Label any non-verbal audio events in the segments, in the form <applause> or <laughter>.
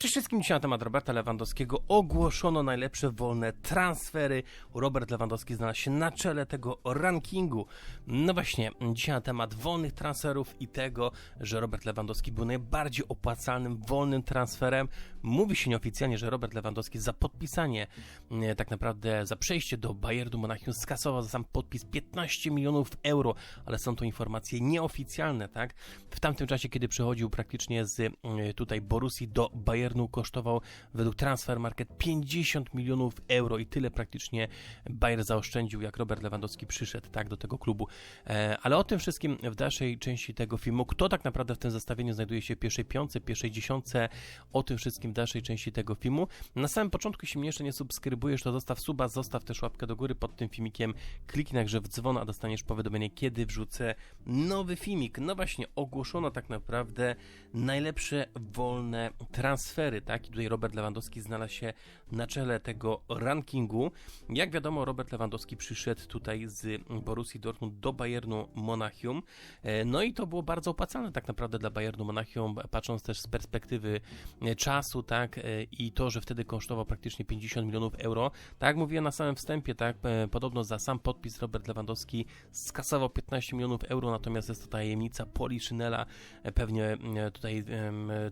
Cześć wszystkim, dzisiaj na temat Roberta Lewandowskiego ogłoszono najlepsze wolne transfery. Robert Lewandowski znalazł się na czele tego rankingu. No właśnie, dzisiaj na temat wolnych transferów i tego, że Robert Lewandowski był najbardziej opłacalnym wolnym transferem. Mówi się nieoficjalnie, że Robert Lewandowski za podpisanie, e, tak naprawdę za przejście do Bayernu Monachium skasował za sam podpis 15 milionów euro, ale są to informacje nieoficjalne, tak? W tamtym czasie, kiedy przechodził praktycznie z e, tutaj Borussii do Bayernu Kosztował według Transfer Market 50 milionów euro i tyle praktycznie Bayer zaoszczędził, jak Robert Lewandowski przyszedł tak do tego klubu. E, ale o tym wszystkim w dalszej części tego filmu. Kto tak naprawdę w tym zestawieniu znajduje się w pierwszej piątce, pierwszej dziesiątce, o tym wszystkim w dalszej części tego filmu. Na samym początku, jeśli mnie jeszcze nie subskrybujesz, to zostaw suba, zostaw też łapkę do góry pod tym filmikiem, kliknij także w dzwon, a dostaniesz powiadomienie, kiedy wrzucę nowy filmik. No właśnie, ogłoszono tak naprawdę najlepsze wolne transfery tak? I tutaj Robert Lewandowski znalazł się na czele tego rankingu. Jak wiadomo, Robert Lewandowski przyszedł tutaj z Borussii Dortmund do Bayernu Monachium. E, no i to było bardzo opłacalne tak naprawdę dla Bayernu Monachium, patrząc też z perspektywy e, czasu, tak? E, I to, że wtedy kosztował praktycznie 50 milionów euro. Tak jak mówiłem na samym wstępie, tak? Podobno za sam podpis Robert Lewandowski skasował 15 milionów euro, natomiast jest to tajemnica Poli Szynela. Pewnie tutaj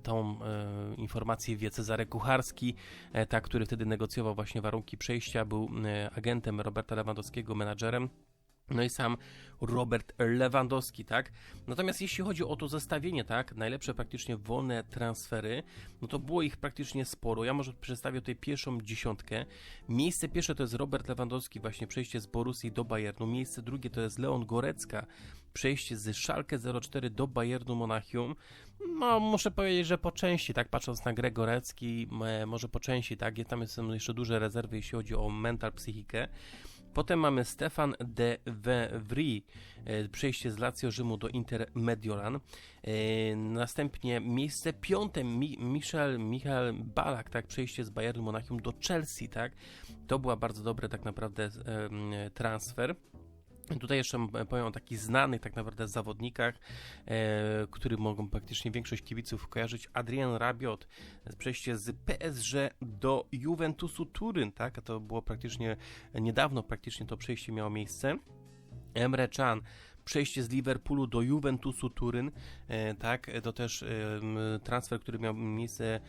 tą informację informacje wie Cezary Kucharski, e, który wtedy negocjował właśnie warunki przejścia, był e, agentem Roberta Lewandowskiego, menadżerem. No i sam Robert Lewandowski, tak? Natomiast jeśli chodzi o to zestawienie, tak, najlepsze praktycznie wolne transfery, no to było ich praktycznie sporo. Ja może przedstawię tutaj pierwszą dziesiątkę. Miejsce pierwsze to jest Robert Lewandowski, właśnie przejście z Borussii do Bayernu. Miejsce drugie to jest Leon Gorecka, przejście z Schalke 04 do Bayernu Monachium. No, muszę powiedzieć, że po części, tak, patrząc na grę Gorecki, może po części, tak, tam są jeszcze duże rezerwy, jeśli chodzi o mental, psychikę. Potem mamy Stefan de Vevry, e, przejście z Lazio Rzymu do Inter Mediolan. E, następnie miejsce piąte Michel, Michal Balak, tak, przejście z Bayernu Monachium do Chelsea, tak. To była bardzo dobry tak naprawdę transfer. Tutaj jeszcze powiem o takich znanych tak naprawdę zawodnikach, e, których mogą praktycznie większość kibiców kojarzyć. Adrian Rabiot, przejście z PSG do Juventusu Turyn, tak? To było praktycznie niedawno, praktycznie to przejście miało miejsce. Emre Can, przejście z Liverpoolu do Juventusu Turyn, e, tak, to też transfer, który miał miejsce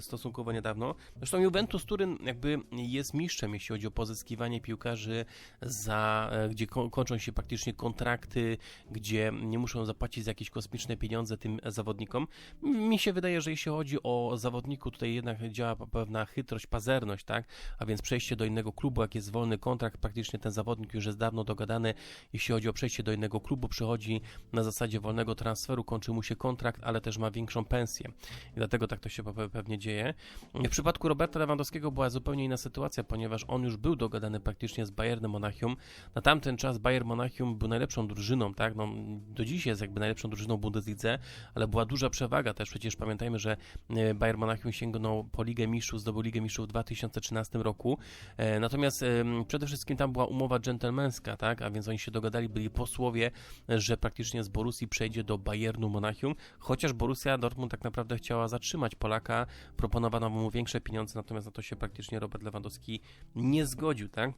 stosunkowo, niedawno. Zresztą Juventus Turyn jakby jest mistrzem, jeśli chodzi o pozyskiwanie piłkarzy, za, e, gdzie kończą się praktycznie kontrakty, gdzie nie muszą zapłacić za jakieś kosmiczne pieniądze tym zawodnikom. Mi się wydaje, że jeśli chodzi o zawodniku, tutaj jednak działa pewna chytrość, pazerność, tak, a więc przejście do innego klubu, jak jest wolny kontrakt, praktycznie ten zawodnik już jest dawno dogadany, jeśli chodzi o przejście do innego klubu, przychodzi na zasadzie wolnego transferu, kończy mu się kontrakt, ale też ma większą pensję. I dlatego tak to się pewnie dzieje. W przypadku Roberta Lewandowskiego była zupełnie inna sytuacja, ponieważ on już był dogadany praktycznie z Bayernem Monachium. Na tamten czas Bayern Monachium był najlepszą drużyną, tak? No, do dziś jest jakby najlepszą drużyną Bundeslidze, ale była duża przewaga też. Przecież pamiętajmy, że e, Bayern Monachium sięgnął po Ligę Mistrzów, zdobył Ligę Mistrzów w 2013 roku. E, natomiast przede wszystkim tam była umowa dżentelmeńska, tak? A więc oni się dogadali, byli po posłowie, że praktycznie z Borussii przejdzie do Bayernu Monachium, chociaż Borussia Dortmund tak naprawdę chciała zatrzymać Polaka, proponowano mu większe pieniądze, natomiast na to się praktycznie Robert Lewandowski nie zgodził, tak?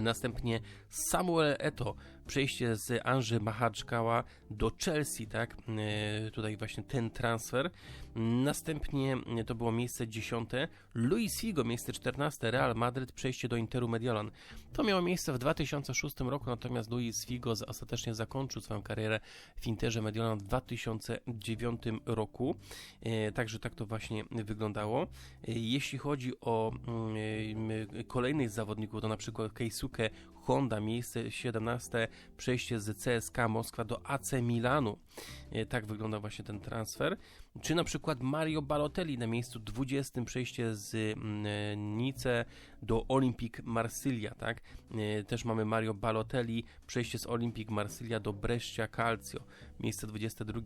Następnie Samuel Eto, przejście z Anży Mahaczkała do Chelsea, tak? E, tutaj właśnie ten transfer. Następnie to było miejsce dziesiąte. Luis Figo, miejsce czternaste. Real Madryt, przejście do Interu Mediolan. To miało miejsce w 2006 roku, natomiast Luis Figo ostatecznie zakończył swoją karierę w Interze Mediolan w 2009 roku. E, także tak to właśnie wyglądało. E, jeśli chodzi o mm, kolejnych zawodników, to na przykład Keisuke Honda, miejsce 17, przejście z CSK Moskwa do AC Milanu. E, tak wygląda właśnie ten transfer. Czy na przykład Mario Balotelli na miejscu 20, przejście z mm, e, Nice do Olympique Marsylia, tak? E, też mamy Mario Balotelli, przejście z Olympique Marsylia do Brescia Calcio, miejsce 22,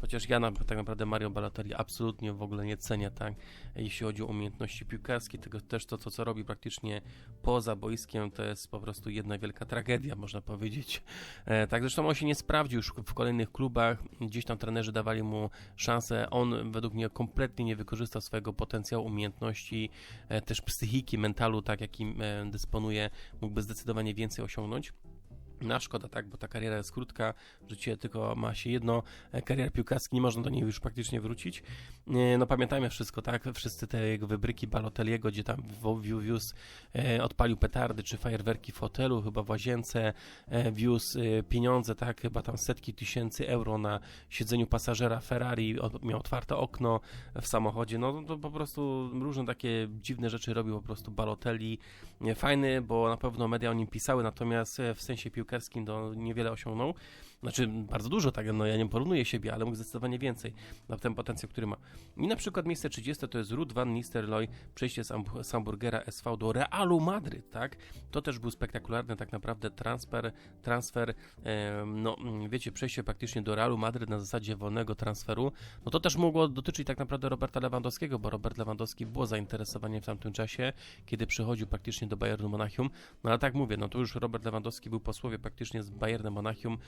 chociaż ja tak naprawdę Mario Balotelli absolutnie w ogóle nie cenię, tak? Jeśli chodzi o umiejętności piłkarskie, tego też to, to co robi praktycznie poza boiskiem, to jest po prostu jedna wielka tragedia, można powiedzieć. E, tak, zresztą on się nie sprawdził już w kolejnych klubach, gdzieś tam trenerzy dawali mu szansę, on według mnie kompletnie nie wykorzystał swojego potencjału, umiejętności, też psychiki, mentalu, tak jakim dysponuje, mógłby zdecydowanie więcej osiągnąć. Na szkoda, tak, bo ta kariera jest krótka, życie tylko ma się jedno, e, kariera piłkarska, nie można do niej już praktycznie wrócić. E, no pamiętajmy wszystko, tak, wszyscy te jego wybryki Baloteliego, gdzie tam wiózł, e, odpalił petardy czy fajerwerki w hotelu, chyba w łazience, wiózł pieniądze, tak, chyba tam setki tysięcy euro na siedzeniu pasażera Ferrari, miał otwarte okno w samochodzie, no to po prostu różne takie dziwne rzeczy robił po prostu Balotelli. Fajny, bo na pewno media o nim pisały, natomiast w sensie piłkarskim piłkarskim to niewiele osiągnął. Znaczy, bardzo dużo, tak, no ja nie porównuję siebie, ale mógł zdecydowanie więcej na ten potencjał, który ma. I na przykład miejsce 30 to jest Ruud van Nistelrooy, przejście z Hamburgera SV do Realu Madryt, tak? To też był spektakularny tak naprawdę transfer, transfer, e, no wiecie, przejście praktycznie do Realu Madryt na zasadzie wolnego transferu, no to też mogło dotyczyć tak naprawdę Roberta Lewandowskiego, bo Robert Lewandowski było zainteresowanie w tamtym czasie, kiedy przychodził praktycznie do Bayernu Monachium, no ale tak mówię, no to już Robert Lewandowski był posłowie praktycznie z Bayernem Monachium,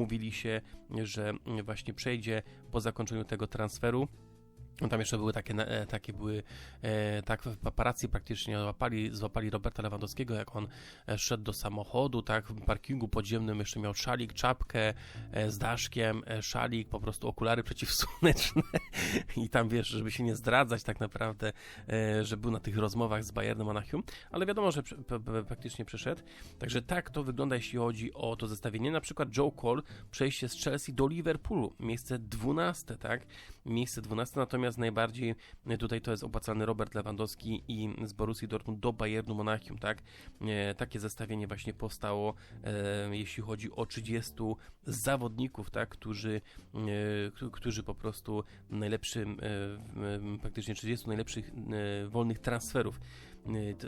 umówili się, że właśnie przejdzie po zakończeniu tego transferu. No tam jeszcze były takie, e, takie były, e, tak, paparazzi praktycznie złapali, złapali Roberta Lewandowskiego, jak on e, szedł do samochodu, tak, w parkingu podziemnym jeszcze miał szalik, czapkę z daszkiem, szalik, po prostu okulary <laughs> przeciwsłoneczne i tam, wiesz, żeby się nie zdradzać tak naprawdę, że był na tych rozmowach z Bayernem Monachium, ale wiadomo, że praktycznie przyszedł. Także tak to wygląda, jeśli chodzi o to zestawienie. Na przykład Joe Cole, przejście z Chelsea do Liverpoolu, miejsce 12, tak, miejsce 12, natomiast najbardziej tutaj to jest opłacalny Robert Lewandowski i z Borussii Dortmund do Bayernu Monachium, tak? E, takie zestawienie właśnie powstało, e, jeśli chodzi o 30 zawodników, tak? Którzy, e, którzy po prostu najlepszym, praktycznie 30 najlepszych wolnych transferów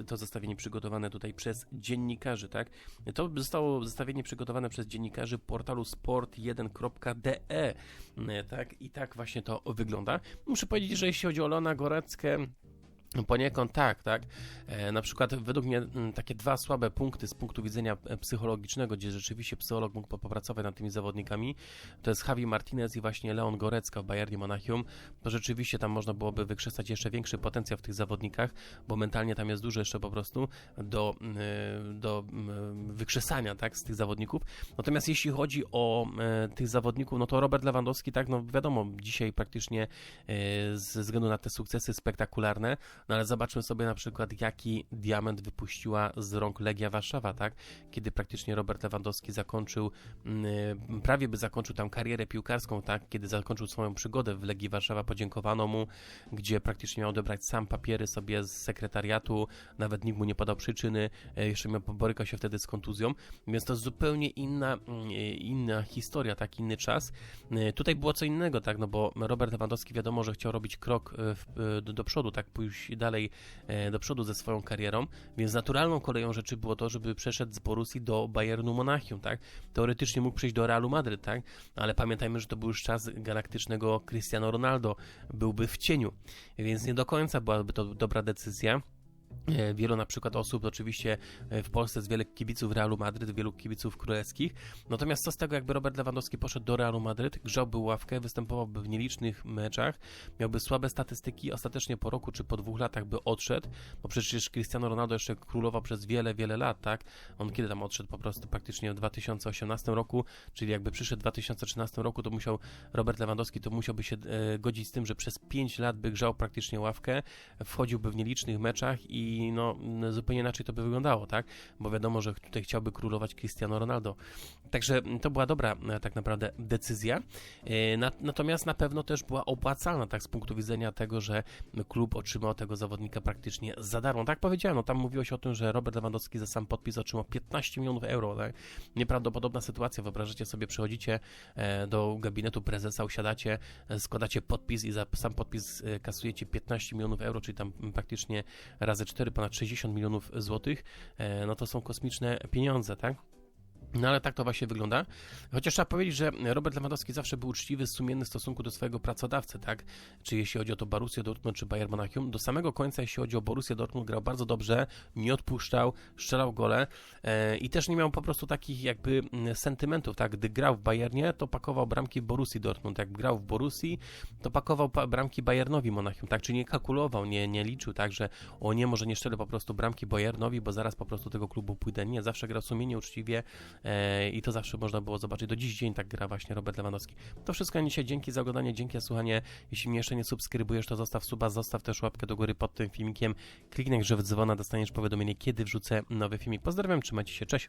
to zestawienie przygotowane tutaj przez dziennikarzy, tak? To zostało zestawienie przygotowane przez dziennikarzy portalu sport1.de, y, tak? I tak właśnie to wygląda. Muszę powiedzieć, że jeśli chodzi o Leona Goreckę, Poniekąd tak, tak. E, na przykład według mnie mm, takie dwa słabe punkty z punktu widzenia e, psychologicznego, gdzie rzeczywiście psycholog mógł popracować nad tymi zawodnikami, to jest Javi Martinez i właśnie Leon Gorecka w Bayernie Monachium. To rzeczywiście tam można byłoby wykrzesać jeszcze większy potencjał w tych zawodnikach, bo mentalnie tam jest dużo jeszcze po prostu do, e, do wykrzesania, tak, z tych zawodników. Natomiast jeśli chodzi o tych zawodników, no to Robert Lewandowski, tak, no wiadomo, dzisiaj praktycznie ze względu na te sukcesy spektakularne, no ale zobaczmy sobie na przykład, jaki diament wypuściła z rąk Legia Warszawa, tak? Kiedy praktycznie Robert Lewandowski zakończył, yy, prawie by zakończył tam karierę piłkarską, tak? Kiedy zakończył swoją przygodę w Legii Warszawa, podziękowano mu, gdzie praktycznie miał odebrać sam papiery sobie z sekretariatu, nawet nikt mu nie podał przyczyny, yy, jeszcze miał, borykał się wtedy z kontuzją, więc to zupełnie inna, yy, inna historia, tak? Inny czas. Tutaj było co innego, tak? No bo Robert Lewandowski wiadomo, że chciał robić krok w, do, do przodu, tak? Pójść dalej e, do przodu ze swoją karierą, więc naturalną koleją rzeczy było to, żeby przeszedł z Borussii do Bayernu Monachium, tak? Teoretycznie mógł przejść do Realu Madryt, tak? Ale pamiętajmy, że to był już czas galaktycznego Cristiano Ronaldo, byłby w cieniu, więc nie do końca byłaby to dobra decyzja. E, wielu na przykład osób, oczywiście e, w Polsce jest wiele kibiców Realu Madryt, wielu kibiców królewskich. Natomiast co z tego, jakby Robert Lewandowski poszedł do Realu Madryt, grzałby ławkę, występowałby w nielicznych meczach, miałby słabe statystyki, ostatecznie po roku czy po dwóch latach by odszedł, bo przecież Cristiano Ronaldo jeszcze królował przez wiele, wiele lat, tak? On kiedy tam odszedł? Po prostu praktycznie w 2018 roku, czyli jakby przyszedł w 2013 roku, to musiał Robert Lewandowski to musiałby się e, godzić z tym, że przez 5 lat by grzał praktycznie ławkę, wchodziłby w nielicznych meczach i i no, zupełnie inaczej to by wyglądało, tak? Bo wiadomo, że tutaj chciałby królować Cristiano Ronaldo. Także to była dobra e, tak naprawdę decyzja. E, natomiast na pewno też była opłacalna, tak, z punktu widzenia tego, że klub otrzymał tego zawodnika praktycznie za darmo. Tak powiedziałem, no tam mówiło się o tym, że Robert Lewandowski za sam podpis otrzymał 15 milionów euro, tak? Nieprawdopodobna sytuacja. Wyobrażacie sobie, przychodzicie e, do gabinetu prezesa, usiadacie, składacie podpis i za sam podpis kasujecie 15 milionów euro, czyli tam praktycznie razy 4 ponad 60 milionów złotych, e, no to są kosmiczne pieniądze, tak? No ale tak to właśnie wygląda. Chociaż trzeba powiedzieć, że Robert Lewandowski zawsze był uczciwy, sumienny w stosunku do swojego pracodawcy, tak? Czy jeśli chodzi o to Borussię Dortmund czy Bayern Monachium. Do samego końca, jeśli chodzi o Borussię Dortmund, grał bardzo dobrze, nie odpuszczał, strzelał gole e, i też nie miał po prostu takich jakby mm, sentymentów, tak? Gdy grał w Bayernie, to pakował bramki w Borussii Dortmund. Jak grał w Borussii, to pakował pa- bramki Bayernowi Monachium, tak? Czy nie kalkulował, nie, nie liczył, tak? Że o nie, może nie szczelę po prostu bramki Bayernowi, bo zaraz po prostu tego klubu pójdę. Nie, zawsze grał sumiennie, uczciwie, i to zawsze można było zobaczyć. Do dziś dzień tak gra właśnie Robert Lewandowski. To wszystko na dzisiaj. Dzięki za oglądanie, dzięki za słuchanie. Jeśli mnie jeszcze nie subskrybujesz, to zostaw suba, zostaw też łapkę do góry pod tym filmikiem. Kliknij grze w dzwona, dostaniesz powiadomienie, kiedy wrzucę nowy filmik. Pozdrawiam, trzymajcie się, cześć!